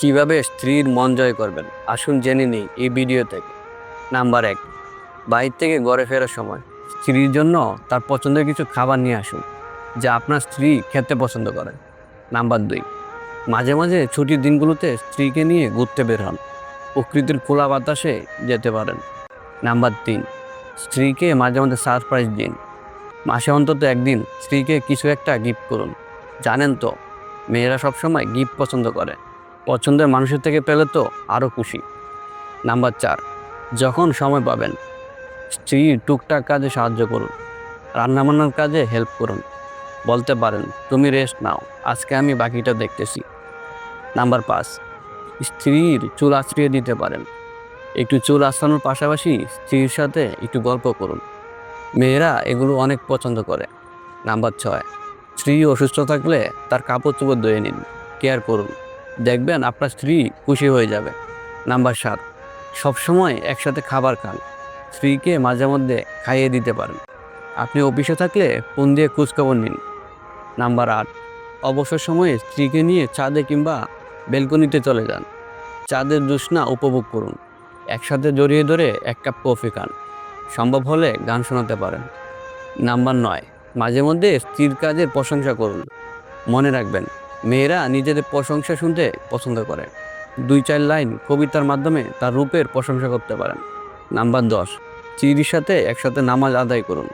কীভাবে স্ত্রীর মন জয় করবেন? আসুন জেনে নিই এই ভিডিও থেকে। নাম্বার এক বাইর থেকে ঘরে ফেরার সময় স্ত্রীর জন্য তার পছন্দের কিছু খাবার নিয়ে আসুন, যা আপনার স্ত্রী খেতে পছন্দ করে। নাম্বার দুই, মাঝে মাঝে ছুটির দিনগুলোতে স্ত্রীকে নিয়ে ঘুরতে বের হন, প্রকৃতির খোলা বাতাসে যেতে পারেন। নাম্বার তিন, স্ত্রীকে মাঝে মাঝে সারপ্রাইজ দিন। মাসে অন্তত একদিন স্ত্রীকে কিছু একটা গিফট করুন। জানেন তো, মেয়েরা সবসময় গিফট পছন্দ করে। পছন্দের মানুষের থেকে পেলে তো আরও খুশি। নাম্বার চার, যখন সময় পাবেন স্ত্রীর টুকটাক কাজে সাহায্য করুন, রান্নাবান্নার কাজে হেল্প করুন, বলতে পারেন, তুমি রেস্ট নাও, আজকে আমি বাকিটা দেখতেছি। নাম্বার পাঁচ, স্ত্রীর চুল আশ্রিয়ে দিতে পারেন, একটু চুল আশ্রানোর পাশাপাশি স্ত্রীর সাথে একটু গল্প করুন। মেয়েরা এগুলো অনেক পছন্দ করে। নাম্বার ছয়, স্ত্রী অসুস্থ থাকলে তার কাপড় চোপড় ধুয়ে নিন কেয়ার করুন। দেখবেন আপনার স্ত্রী খুশি হয়ে যাবে। নাম্বার সাত, সবসময় একসাথে খাবার খান। স্ত্রীকে মাঝে মধ্যে খাইয়ে দিতে পারেন। আপনি অফিসে থাকলে ফোন দিয়ে খোঁজখবর নিন। নাম্বার আট, অবসর সময়ে স্ত্রীকে নিয়ে ছাদে কিংবা বেলকনিতে চলে যান। চাঁদের জোৎস্না উপভোগ করুন। একসাথে জড়িয়ে ধরে এক কাপ কফি খান। সম্ভব হলে গান শোনাতে পারেন। নাম্বার নয়, মাঝে মধ্যে স্ত্রীর কাজের প্রশংসা করুন। মনে রাখবেন মেয়েরা নিজেদের প্রশংসা শুনতে পছন্দ করে। দুই চার লাইন কবিতার মাধ্যমে তার রূপের প্রশংসা করতে পারেন। নাম্বার দশ চিরির সাথে একসাথে নামাজ আদায় করুন।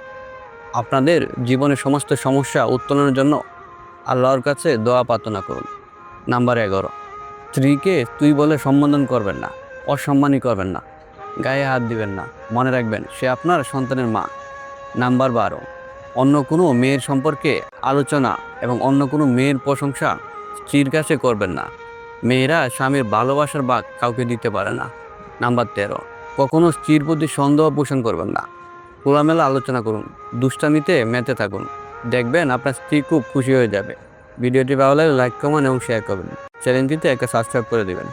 আপনাদের জীবনের সমস্ত সমস্যা উত্তোলনের জন্য আল্লাহর কাছে দোয়া প্রার্থনা করুন। নাম্বার এগারো, স্ত্রীকে তুই বলে সম্বোধন করবেন না, অসম্মানই করবেন না। গায়ে হাত দিবেন না। মনে রাখবেন, সে আপনার সন্তানের মা। নাম্বার বারো অন্য কোনো মেয়ের সম্পর্কে আলোচনা এবং অন্য কোনো মেয়ের প্রশংসা স্ত্রীর কাছে করবেন না। মেয়েরা স্বামীর ভালোবাসার বাক কাউকে দিতে পারে না। নাম্বার তেরো কখনও স্ত্রীর প্রতি সন্দেহ পোষণ করবেন না। খোলামেলা আলোচনা করুন, দুষ্টামিতে মেতে থাকুন। দেখবেন আপনার স্ত্রী খুব খুশি হয়ে যাবে। ভিডিওটি ভালো লাগলে লাইক, কমেন্ট এবং শেয়ার করবেন। চ্যানেলটিতে একটা সাবস্ক্রাইব করে দেবেন।